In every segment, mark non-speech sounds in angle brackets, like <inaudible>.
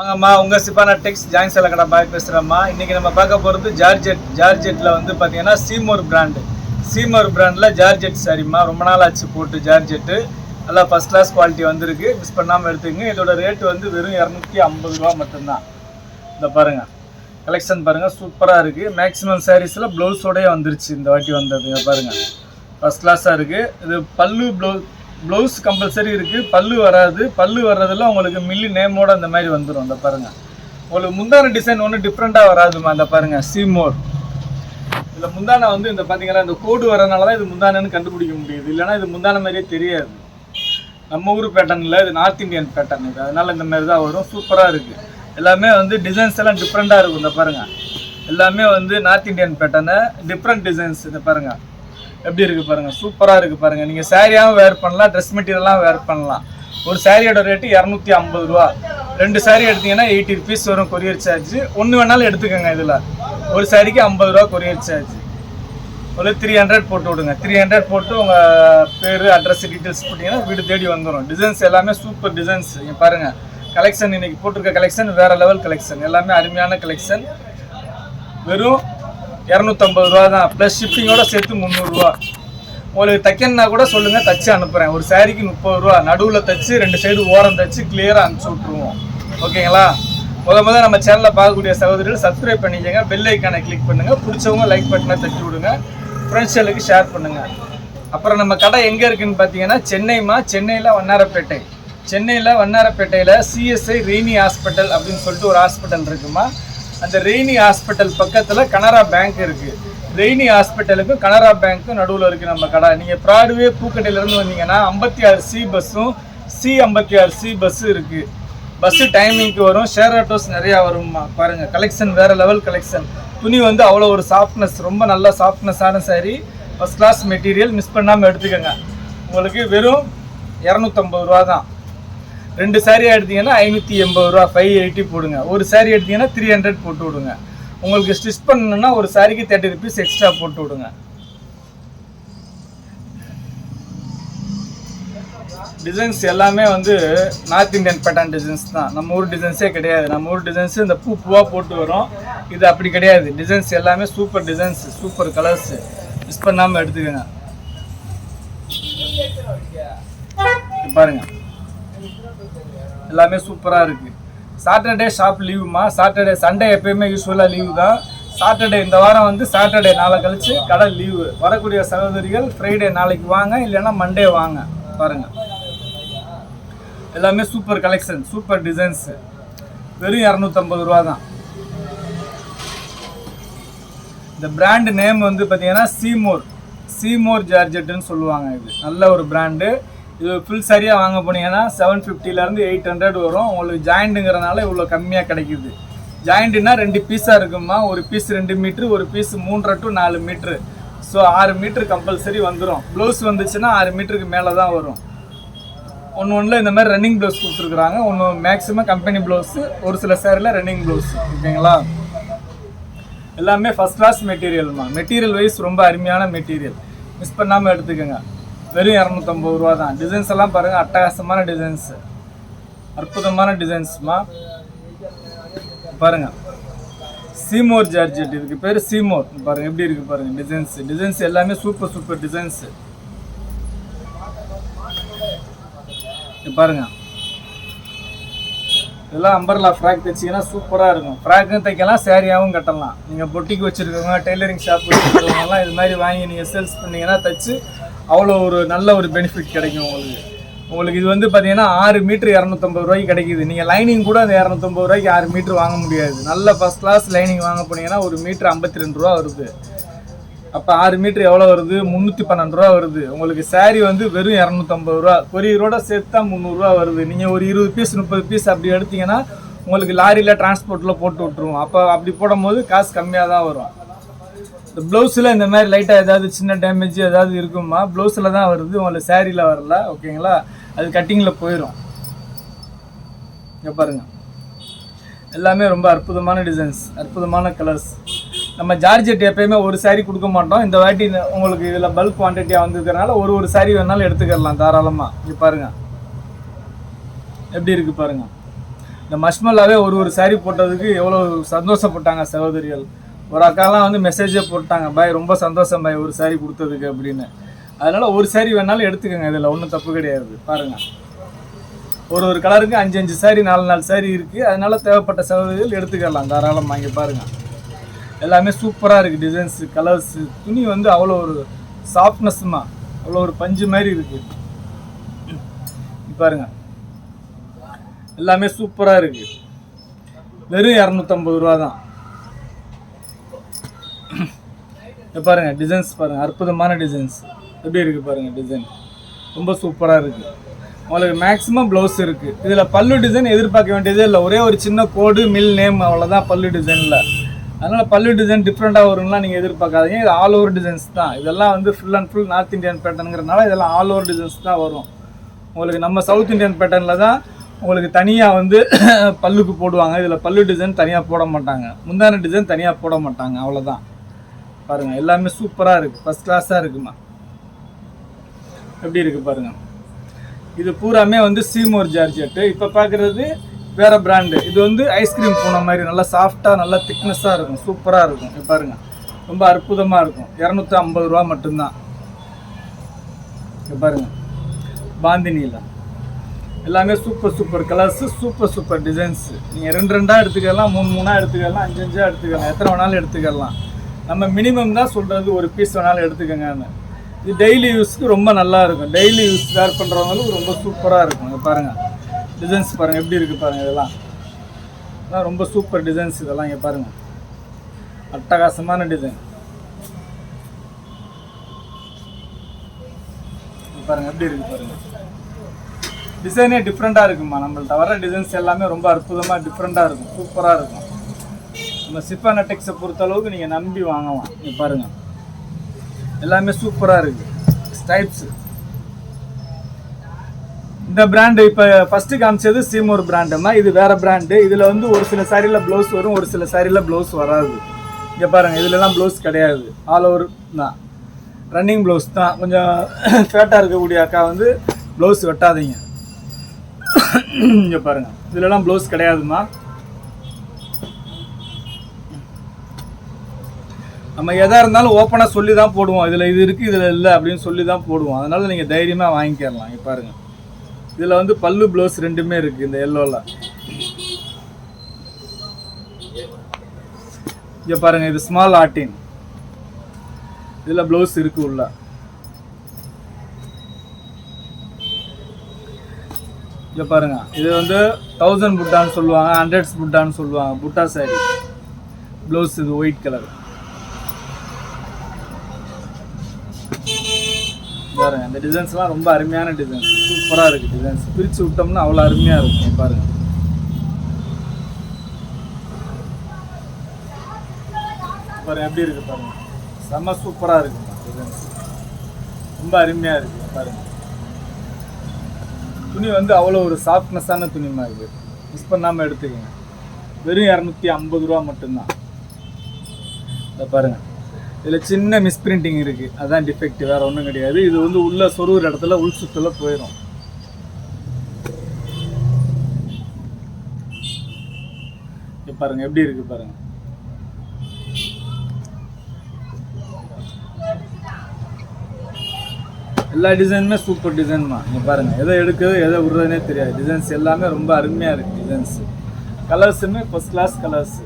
வாங்கம்மா உங்கள் சிப்பானா டெக்ஸ் ஜாயின் சேல கடை பாய் பேசுகிறேம்மா இன்றைக்கி நம்ம பார்க்க போகிறது ஜார்ஜெட் ஜார்ஜெட்டில் வந்து பார்த்தீங்கன்னா சீமோர் பிராண்டு. சீமோர் பிராண்டில் ஜார்ஜெட் சரிம்மா. ரொம்ப நாள் ஆச்சு போட்டு ஜார்ஜெட்டு. நல்லா ஃபஸ்ட் கிளாஸ் குவாலிட்டி வந்திருக்கு. மிஸ் பண்ணாமல் எடுத்துக்கங்க. இதோட ரேட்டு வந்து வெறும் இரநூத்தி ஐம்பது ரூபா மட்டும்தான். இந்த பாருங்கள் கலெக்ஷன் பாருங்கள் சூப்பராக இருக்குது மேக்ஸிமம் சாரீஸில் ப்ளவுஸோடய வந்துருச்சு. இந்த வாட்டி வந்ததுங்க பாருங்கள் ஃபஸ்ட் கிளாஸாக இருக்குது இது பல்லு ப்ளவு ப்ளவுஸ் கம்பல்சரி இருக்குது பல்லு வராது. பல்லு வர்றதில் உங்களுக்கு மில்லி நேமோட அந்த மாதிரி வந்துடும் அந்த பாருங்கள் உங்களுக்கு முந்தான டிசைன் ஒன்றும் டிஃப்ரெண்ட்டாக வராதுமா அந்த பாருங்கள் சீமோர் இதில் முந்தானை வந்து இந்த பார்த்தீங்கன்னா இந்த கோடு வரனால தான் இது முந்தானன்னு கண்டுபிடிக்க முடியுது. இல்லைன்னா இது முந்தான மாதிரியே தெரியாது. நம்ம ஊர் பேட்டர்ன் இல்லை. இது நார்த் இந்தியன் பேட்டர்ன் இது. அதனால் இந்த மாதிரி தான் வரும் சூப்பராக இருக்குது எல்லாமே வந்து டிசைன்ஸ் எல்லாம் டிஃப்ரெண்ட்டாக இருக்கும். இந்த பாருங்கள் எல்லாமே வந்து north Indian pattern different designs இந்த பாருங்கள் எப்படி இருக்குது பாருங்கள் சூப்பராக இருக்குது பாருங்கள் நீங்கள் சாரியாகவும் வேர் பண்ணலாம் ட்ரெஸ் மெட்டீரியலாம் வேர் பண்ணலாம். ஒரு சாரியோட ரேட்டு இரநூத்தி ஐம்பது ரூபா. ரெண்டு சாரி எடுத்தீங்கன்னா எயிட்டி ருபீஸ் வரும் கொரியர் சார்ஜ் ஒன்று வேணாலும் எடுத்துக்கோங்க இதில். ஒரு சாரிக்கு ஐம்பது ரூபா கொரியர் சார்ஜ் ஒரு த்ரீ ஹண்ட்ரட் போட்டு விடுங்க. த்ரீ ஹண்ட்ரட் போட்டு உங்கள் பேர் அட்ரஸ் டீட்டெயில்ஸ் போட்டிங்கன்னா வீடு தேடி வந்துடும் டிசைன்ஸ் எல்லாமே சூப்பர் டிசைன்ஸ் நீங்கள் பாருங்கள் கலெக்ஷன் இன்னைக்கு போட்டிருக்க கலெக்ஷன் வேறு லெவல் கலெக்ஷன் எல்லாமே அருமையான கலெக்ஷன் வெறும் இரநூத்தம்பது ரூபா தான். ப்ளஸ் ஷிப்பிங்கோட சேர்த்து முந்நூறுரூவா உங்களுக்கு தைக்கணுன்னா கூட சொல்லுங்கள் தச்சு அனுப்புகிறேன் ஒரு சாரிக்கு முப்பது ரூபா. நடுவில் தச்சு ரெண்டு சைடு ஓரம் தச்சு கிளியராக அனுப்பிச்சி விட்ருவோம் ஓகேங்களா? முத முத நம்ம சேனலில் பார்க்கக்கூடிய சகோதரிகள் சப்ஸ்கிரைப் பண்ணிக்கங்க. பெல் ஐக்கானை கிளிக் பண்ணுங்கள் பிடிச்சவங்க லைக் பட்டனை தட்டி விடுங்க. ஃப்ரெண்ட்ஸ்களுக்கு ஷேர் பண்ணுங்கள் அப்புறம் நம்ம கடை எங்கே இருக்குதுன்னு பார்த்தீங்கன்னா சென்னைமா சென்னையில் வண்ணாரப்பேட்டை. சென்னையில் வண்ணாரப்பேட்டையில் சிஎஸ்ஐ ரெய்னி ஹாஸ்பிட்டல் அப்படின்னு சொல்லிட்டு ஒரு ஹாஸ்பிட்டல் இருக்குமா? அந்த ரெய்னி ஹாஸ்பிட்டல் பக்கத்தில் கனரா பேங்க் இருக்குது ரெய்னி ஹாஸ்பிட்டலுக்கும் கனரா பேங்க்கும் நடுவில் இருக்குது நம்ம கடை. நீங்கள் ப்ராடுவே பூக்கட்டையிலேருந்து வந்தீங்கன்னா ஐம்பத்தி ஆறு சி பஸ்ஸும் சி ஐம்பத்தி ஆறு சி பஸ்ஸும் இருக்குது பஸ்ஸு டைமிங்க்கு வரும். ஷேர் ஆட்டோஸ் நிறையா வரும்மா. பாருங்கள் கலெக்ஷன் வேறு லெவல் கலெக்ஷன் துணி வந்து அவ்வளோ ஒரு சாஃப்ட்னஸ் ரொம்ப நல்ல சாஃப்ட்னஸான sari first class material miss பண்ணாமல் எடுத்துக்கோங்க. உங்களுக்கு வெறும் இரநூத்தம்பது ரூபா தான் ரெண்டு சாரீ எடுத்தீங்கன்னா ஐநூற்றி எண்பது ரூபா ஃபைவ் எயிட்டி போடுங்க. ஒரு சாரீ எடுத்தீங்கன்னா த்ரீ ஹண்ட்ரட் போட்டு விடுங்க. உங்களுக்கு ஸ்டிச் பண்ணணும்னா ஒரு சாரிக்கு தேர்ட்டி ருபீஸ் எக்ஸ்ட்ரா போட்டு விடுங்க. டிசைன்ஸ் எல்லாமே வந்து நார்த் இந்தியன் பேட்டர்ன் டிசைன்ஸ் தான். நம்ம ஊர் டிசைன்ஸே கிடையாது. நம்ம ஊர் டிசைன்ஸ் இந்த பூ பூவாக போட்டு வரும். இது அப்படி கிடையாது. டிசைன்ஸ் எல்லாமே super designs super colours miss பண்ணாமல் எடுத்துக்கோங்க. பாருங்கள் எல்லாமே சூப்பராக இருக்குது சாட்டர்டே ஷாப் லீவுமா சாட்டர்டே சண்டே எப்பயுமே யூஸ்ஃபுல்லாக லீவு தான். சாட்டர்டே இந்த வாரம் வந்து சாட்டர்டே நாளை கழித்து கடை லீவு வரக்கூடிய சகோதரிகள் ஃப்ரைடே நாளைக்கு வாங்க இல்லைன்னா மண்டே வாங்க. பாருங்கள் எல்லாமே சூப்பர் கலெக்ஷன் சூப்பர் டிசைன்ஸு வெறும் இரநூத்தம்பது ரூபா தான். இந்த பிராண்டு நேம் வந்து பார்த்தீங்கன்னா சீமோர் சீமோர் ஜார்ஜெட்டுன்னு சொல்லுவாங்க இது. நல்ல ஒரு பிராண்டு இது ஃபுல் சரியாக வாங்க போனீங்கன்னா செவன் ஃபிஃப்டிலேருந்து எயிட் ஹண்ட்ரட் வரும். உங்களுக்கு ஜாயிண்ட்டுங்கிறனால இவ்வளோ கம்மியாக கிடைக்குது. ஜாயிண்ட்டுனா ரெண்டு பீஸாக இருக்குமா ஒரு பீஸ் ரெண்டு மீட்ரு ஒரு பீஸ் மூன்றரை டு நாலு மீட்ரு ஸோ ஆறு மீட்ரு கம்பல்சரி வந்துடும் ப்ளவுஸ் வந்துச்சுன்னா ஆறு மீட்டருக்கு மேலே தான் வரும். ஒன்று ஒன்றில் இந்த மாதிரி ரன்னிங் ப்ளவுஸ் கொடுத்துருக்குறாங்க. ஒன்று மேக்ஸிமம் கம்பெனி ப்ளவுஸு ஒரு சில சேரில் ரன்னிங் ப்ளவுஸ் ஓகேங்களா? எல்லாமே ஃபஸ்ட் கிளாஸ் மெட்டீரியல்மா மெட்டீரியல் வைஸ் ரொம்ப அருமையான மெட்டீரியல் மிஸ் பண்ணாமல் எடுத்துக்கோங்க. வெறும் இரநூத்தம்பது ரூபா தான். டிசைன்ஸ் எல்லாம் பாருங்கள் அட்டகாசமான டிசைன்ஸு அற்புதமான டிசைன்ஸ்மா பாருங்கள் சீமோர் ஜார்ஜெட் இதுக்கு பேர் சீமோர் பாருங்கள் எப்படி இருக்குது பாருங்கள் டிசைன்ஸ் டிசைன்ஸ் எல்லாமே சூப்பர் சூப்பர் டிசைன்ஸு இது பாருங்க. இதெல்லாம் அம்பர்லா ஃப்ராக் தைச்சிங்கன்னா சூப்பராக இருக்கும். ஃப்ராக்கும் தைக்கலாம் சேரீயாகவும் கட்டலாம். நீங்கள் பொட்டிக்கு வச்சுருக்கவங்க டெய்லரிங் ஷாப் வச்சுருக்கவங்கலாம் இது மாதிரி வாங்கி நீங்கள் சேல்ஸ் பண்ணீங்கன்னா தைச்சு அவ்வளோ ஒரு நல்ல ஒரு பெனிஃபிட் கிடைக்கும் உங்களுக்கு. உங்களுக்கு இது வந்து பார்த்தீங்கன்னா ஆறு மீட்ரு இரநூத்தம்பது ரூபாய்க்கு கிடைக்குது. நீங்கள் லைனிங் கூட அந்த இரநூத்தம்பது ரூபாய்க்கு ஆறு மீட்ரு வாங்க முடியாது. நல்ல ஃபஸ்ட் கிளாஸ் லைனிங் வாங்க போனீங்கன்னா ஒரு மீட்ரு ஐம்பத்தி ரெண்டு ரூபா வருது. அப்போ ஆறு மீட்ரு எவ்வளோ வருது? முந்நூற்றி பன்னெண்டு ரூபா வருது. உங்களுக்கு saree வந்து வெறும் இரநூத்தம்பது ரூபா. கொரியரோட சேர்த்து தான் முந்நூறுரூவா வருது. நீங்கள் ஒரு இருபது பீஸ் முப்பது பீஸ் அப்படி எடுத்தீங்கன்னா உங்களுக்கு லாரியில் டிரான்ஸ்போர்ட்டில் போட்டு விட்ருவோம் அப்போ அப்படி போடும்போது காசு கம்மியாக தான் வரும். இந்த ப்ளவுஸில் இந்த மாதிரி லைட்டாக ஏதாவது சின்ன டேமேஜ் ஏதாவது இருக்குமா? ப்ளவுஸில் தான் வருது உங்களுக்கு சாரியில் வரல ஓகேங்களா அது கட்டிங்கில் போயிடும் இங்கே பாருங்கள் எல்லாமே ரொம்ப அற்புதமான டிசைன்ஸ் அற்புதமான கலர்ஸ் நம்ம ஜார்ஜெட் எப்பயுமே ஒரு saree கொடுக்க மாட்டோம். இந்த வாட்டி உங்களுக்கு இதில் பல்க் குவான்டிட்டியாக வந்திருக்கறனால ஒரு ஒரு saree வேணாலும் எடுத்துக்கலாம் தாராளமாக இங்கே பாருங்கள் எப்படி இருக்குது பாருங்கள் இந்த மஷ்மல்லாவே ஒரு ஒரு saree போட்டதுக்கு எவ்வளோ சந்தோஷப்பட்டாங்க சகோதரிகள். ஒரு அக்காலாம் வந்து மெசேஜே போட்டாங்க பாய் ரொம்ப சந்தோஷம் பாய் ஒரு சாரி கொடுத்ததுக்கு அப்படின்னு. அதனால ஒரு சாரி வேணாலும் எடுத்துக்கோங்க இதில் ஒன்றும் தப்பு கிடையாது பாருங்கள் ஒரு ஒரு கலருக்கு அஞ்சு அஞ்சு சாரி நாலு நாலு சாரி இருக்குது அதனால தேவைப்பட்ட செலவுகள் எடுத்துக்கலாம் தாராளம் வாங்கி பாருங்கள் எல்லாமே சூப்பராக இருக்குது டிசைன்ஸு கலர்ஸு துணி வந்து அவ்வளோ ஒரு சாஃப்ட்னஸ்மா அவ்வளோ ஒரு பஞ்சு மாதிரி இருக்குது பாருங்க. எல்லாமே சூப்பராக இருக்குது வெறும் இரநூத்தம்பது ரூபா தான் பாருங்கள் டிசைன்ஸ் பாருங்கள் அற்புதமான டிசைன்ஸ் எப்படி இருக்குது பாருங்கள் டிசைன் ரொம்ப சூப்பராக இருக்குது உங்களுக்கு மேக்ஸிமம் ப்ளவுஸ் இருக்குது இதில் பல்லு டிசைன் எதிர்பார்க்க வேண்டியதே இல்லை. ஒரே ஒரு சின்ன கோடு மில் நேம் அவ்வளோதான் பல்லு டிசைனில் அதனால் பல்லு டிசைன் டிஃப்ரெண்ட்டாக வரும்லாம் நீங்கள் எதிர்பார்க்காதீங்க. இது ஆல் ஓவர் டிசைன்ஸ் தான். இதெல்லாம் வந்து full and full north Indian பேட்டர்னுங்கிறனால இதெல்லாம் ஆல் ஓவர் டிசைன்ஸ் தான் வரும். உங்களுக்கு நம்ம சவுத் இந்தியன் பேட்டர்னில் தான் உங்களுக்கு தனியாக வந்து <coughs> பல்லுக்கு போடுவாங்க. இதில் பல்லு டிசைன் தனியாக போட மாட்டாங்க. முந்தான டிசைன் தனியாக போட மாட்டாங்க. அவ்வளோதான் பாருங்கள் எல்லாமே சூப்பராக இருக்குது ஃபஸ்ட் கிளாஸாக இருக்குமா? எப்படி இருக்குது பாருங்கள் இது பூராமே வந்து சீமோர் ஜார்ஜெட்டு இப்போ பார்க்குறது வேறு பிராண்டு இது வந்து ஐஸ்கிரீம் பூனை மாதிரி நல்லா சாஃப்டாக நல்லா திக்னஸாக இருக்கும். சூப்பராக இருக்கும். பாருங்கள் பாருங்க. ரொம்ப அற்புதமாக இருக்கும். இரநூத்தி ஐம்பது ரூபா மட்டும்தான். இங்க பாருங்க. பாந்தினியில். எல்லாமே super super colours super super designs நீங்கள் ரெண்டு ரெண்டாக எடுத்துக்கலாம் மூணு மூணாக எடுத்துக்கலாம் அஞ்சு அஞ்சாக எடுத்துக்கலாம். எத்தனை வேணாலும் எடுத்துக்கலாம். நம்ம மினிமம் தான் சொல்கிறது ஒரு பீஸ் வேணாலும் எடுத்துக்கோங்கன்னு. இது டெய்லி யூஸ்க்கு ரொம்ப நல்லா இருக்கும். டெய்லி யூஸ் வேர் பண்ணுறவங்களுக்கு ரொம்ப சூப்பராக இருக்கும். இங்கே பாருங்கள் டிசைன்ஸ் பாருங்கள் எப்படி இருக்குது பாருங்கள் இதெல்லாம். இதெல்லாம் ரொம்ப சூப்பர் டிசைன்ஸ் இதெல்லாம் இங்கே பாருங்கள் அட்டகாசமான டிசைன் பாருங்கள் எப்படி இருக்குது பாருங்கள் டிசைனே டிஃப்ரெண்ட்டாக இருக்குமா நம்மள்ட்ட வர டிசைன்ஸ் எல்லாமே ரொம்ப அற்புதமாக டிஃப்ரெண்ட்டாக இருக்கும். சூப்பராக இருக்கும். நம்ம சிஃபான பொறுத்தளவுக்கு பொறுத்த அளவுக்கு நீங்கள் நம்பி வாங்கலாம். இங்க பாருங்கள் எல்லாமே சூப்பராக இருக்குது ஸ்டைப்ஸு இந்த பிராண்டு இப்போ ஃபஸ்ட்டு காமிச்சது சீமோர் பிராண்டுமா இது வேறு பிராண்டு இதில் வந்து ஒரு சில சாரியில் ப்ளவுஸ் வரும் ஒரு சில சாரியில் ப்ளவுஸ் வராது. இங்கே பாருங்கள் இதுலலாம் ப்ளவுஸ் கிடையாது. ஆல் ஓவர் தான். ரன்னிங் ப்ளவுஸ் தான். கொஞ்சம் <coughs> ஃபேட்டாக இருக்கக்கூடிய அக்கா வந்து ப்ளவுஸ் வெட்டாதீங்க. <coughs> இங்கே பாருங்கள் இதுலலாம் ப்ளவுஸ் கிடையாதுமா நம்ம எதாக இருந்தாலும் ஓப்பனாக சொல்லி தான் போடுவோம். இதில் இது இருக்குது இதில் இல்லை அப்படின்னு சொல்லி தான் போடுவோம். அதனால் நீங்கள் தைரியமாக வாங்கிக்கிறலாம். இங்கே பாருங்கள் இதில் வந்து பல்லு ப்ளவுஸ் ரெண்டுமே இருக்குது இந்த எல்லோவில் இங்கே பாருங்கள் இது ஸ்மால் ஆர்டின் இதில் ப்ளவுஸ் இருக்கு உள்ள. இங்கே பாருங்க இது வந்து தௌசண்ட் புட்டான்னு சொல்லுவாங்க ஹண்ட்ரட்ஸ் புட்டான்னு சொல்லுவாங்க புட்டா சாரி ப்ளவுஸ் இது ஒயிட் கலர் பாருங்க இந்த டிசைன்ஸ்லாம் ரொம்ப அருமையான டிசைன்ஸ் சூப்பராக இருக்குது டிசைன்ஸ் பிரித்து விட்டோம்னா அவ்வளோ அருமையாக இருக்கும் பாருங்க. பாருங்கள் எப்படி இருக்கு பாருங்க. செம்ம சூப்பராக இருக்கு டிசைன்ஸ் ரொம்ப அருமையாக இருக்கு பாருங்க. துணி வந்து அவ்வளோ ஒரு சாஃப்ட்னஸான துணிமா இருக்குது மிஸ் பண்ணாமல் எடுத்துக்கோங்க. வெறும் இரநூத்தி ஐம்பது ரூபா மட்டும்தான். இதை பாருங்கள் இதில் சின்ன மிஸ்பிரிண்டிங் இருக்குது அதுதான் டிஃபெக்ட் வேறு ஒன்றும் கிடையாது. இது வந்து உள்ளே சொருகிற இடத்துல உள் சுற்றில் போயிடும் பாருங்கள் பாருங்க எப்படி இருக்கு பாருங்க. எல்லா டிசைனுமே சூப்பர் டிசைன்மா நீங்கள் பாருங்கள் எதை எடுக்கிறது எதை விடுறதுனே தெரியாது. டிசைன்ஸ் எல்லாமே ரொம்ப அருமையாக இருக்குது டிசைன்ஸு கலர்ஸுமே ஃபஸ்ட் கிளாஸ் கலர்ஸு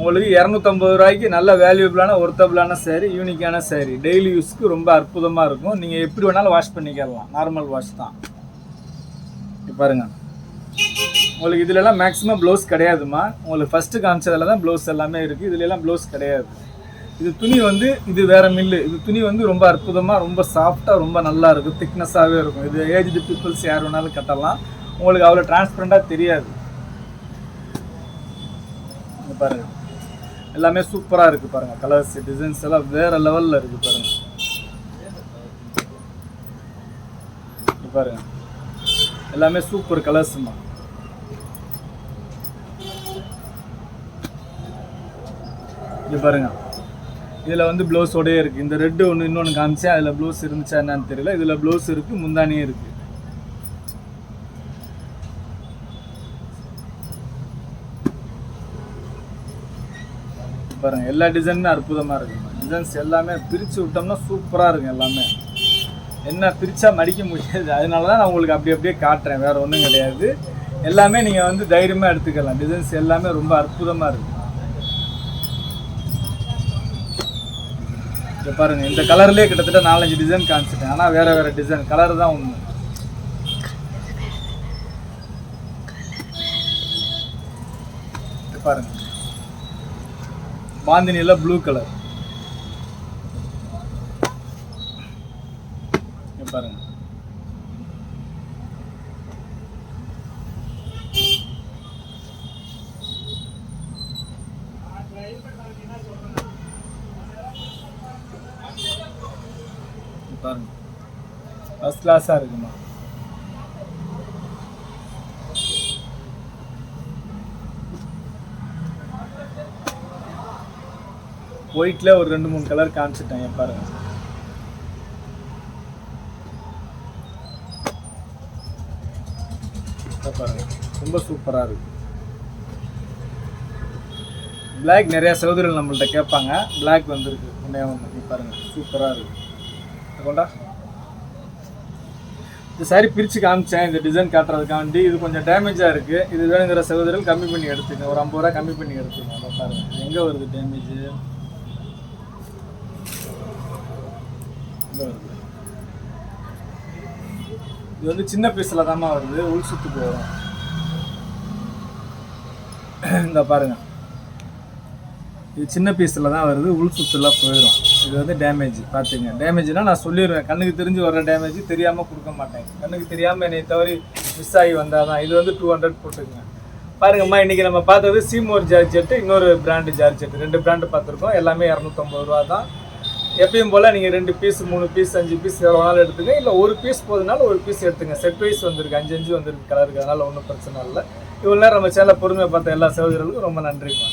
உங்களுக்கு இரநூத்தம்பது ரூபாய்க்கு நல்ல வேல்யூபிளான ஒர்த்தபிளான சேரீ யூனிக்கான சேரீ டெய்லி யூஸ்க்கு ரொம்ப அற்புதமாக இருக்கும். நீங்கள் எப்படி வேணாலும் வாஷ் பண்ணிக்கலாம். நார்மல் வாஷ் தான். பாருங்க. உங்களுக்கு இதுலலாம் மேக்ஸிமம் ப்ளவுஸ் கிடையாதுமா? உங்களுக்கு ஃபஸ்ட்டு காமிச்சதில் தான் ப்ளவுஸ் எல்லாமே இருக்குது இதுலலாம் ப்ளவுஸ் கிடையாது. இது துணி வந்து இது வேற மில்லு இது துணி வந்து ரொம்ப அற்புதமாக ரொம்ப சாஃப்டாக ரொம்ப நல்லா இருக்கும். திக்னஸாகவே இருக்கும். இது ஏஜ்டு பீப்புள்ஸ் யார் வேணாலும் கட்டலாம். உங்களுக்கு அவ்வளோ டிரான்ஸ்பரண்ட்டாக தெரியாது. பாருங்கள் எல்லாமே சூப்பராக இருக்குது பாருங்க. கலர்ஸ் டிசைன்ஸ் எல்லாம் வேறு லெவலில் இருக்குது பாருங்கள் பாருங்கள் பாருங்க. எல்லாமே சூப்பர் கலர்ஸ்மா இது பாருங்க. இதில் வந்து ப்ளவுஸோடயே இருக்குது இந்த ரெட்டு ஒன்று இன்னொன்று காமிச்சேன் அதில் ப்ளவுஸ் இருந்துச்சா என்னன்னு தெரியல. இதில் ப்ளவுஸ் இருக்குது முந்தானியும் இருக்குது பாருங்க எல்லா டிசைனுமே அற்புதமாக இருக்குங்க டிசைன்ஸ் எல்லாமே பிரித்து விட்டோம்னா சூப்பராக இருக்கும் எல்லாமே. என்ன பிரித்தா மடிக்க முடியாது. அதனால தான் நான் உங்களுக்கு அப்படி அப்படியே காட்டுறேன். வேறு ஒன்றும் கிடையாது. எல்லாமே நீங்கள் வந்து தைரியமாக எடுத்துக்கலாம். டிசைன்ஸ் எல்லாமே ரொம்ப அற்புதமாக இருக்கு. இப்போ பாருங்க இந்த கலர்லேயே கிட்டத்தட்ட நாலஞ்சு டிசைன் காமிச்சிட்டேன். ஆனால் வேற வேற டிசைன் கலர் தான் ஒன்று பாருங்க. பாந்தினியில் ப்ளூ கலர் பாருங்க. பாருங்க. ஃபஸ்ட் கிளாஸாக இருக்குமா? ஒயிட்ல ஒரு ரெண்டு மூணு கலர் காமிச்சிட்டேன் பாருங்கள் பாருங்க. ரொம்ப சூப்பராக இருக்கு. பிளாக் நிறைய சகோதரிகள் நம்மள்கிட்ட கேட்பாங்க. பிளாக் வந்துருக்கு. உண்மையாக வந்து பாருங்கள் பாருங்க. சூப்பராக இருக்கு. கொண்டா? இந்த சாரி பிரித்து காமிச்சேன். இந்த டிசைன் காட்டுறதுக்காண்டி இது கொஞ்சம் டேமேஜாக இருக்குது இது வேணுங்கிற சகோதரர்கள் கம்மி பண்ணி எடுத்துங்க ஒரு ஐம்பது ரூபா கம்மி பண்ணி எடுத்துங்க அதை எங்கே வருது டேமேஜ் இது வந்து சின்ன பீஸில் தாம்மா வருது. உள் சுத்துக்கு வரும். இந்த பாருங்க. இது சின்ன பீஸில் தான் வருது. உள் சுற்றுலாம் போயிடும் இது வந்து டேமேஜ் பார்த்துங்க டேமேஜ்னால் நான் சொல்லிடுவேன் கண்ணுக்கு தெரிஞ்சு வர டேமேஜ் தெரியாமல் கொடுக்க மாட்டேன். கண்ணுக்கு தெரியாமல் என்னை தவறி மிஸ் ஆகி வந்தால் தான். இது வந்து டூ ஹண்ட்ரட் போட்டுக்கங்க. பாருங்கம்மா இன்றைக்கி நம்ம பார்த்தது சீமோர் ஜார்ஜெட்டு இன்னொரு பிராண்டு ஜார்ஜெட்டு ரெண்டு பிராண்டு பார்த்துருக்கோம். எல்லாமே இரநூத்தம்பது ரூபா தான் எப்பயும் போல் நீங்கள் ரெண்டு பீஸ் மூணு பீஸ் அஞ்சு பீஸ் எவ்வளோ நாள் எடுத்துங்க. இல்லை ஒரு பீஸ் போதுனாலும் ஒரு பீஸ் எடுத்துங்க. செட் வைஸ் வந்திருக்கு. அஞ்சு அஞ்சு வந்திருக்கு கலருக்கு அதனால் ஒன்றும் பிரச்சனை இல்லை. இவ்வளோ நேரம் நம்ம சேனலை பொறுமையாக பார்த்த எல்லா சகோதரர்களுக்கும் ரொம்ப நன்றிம்மா.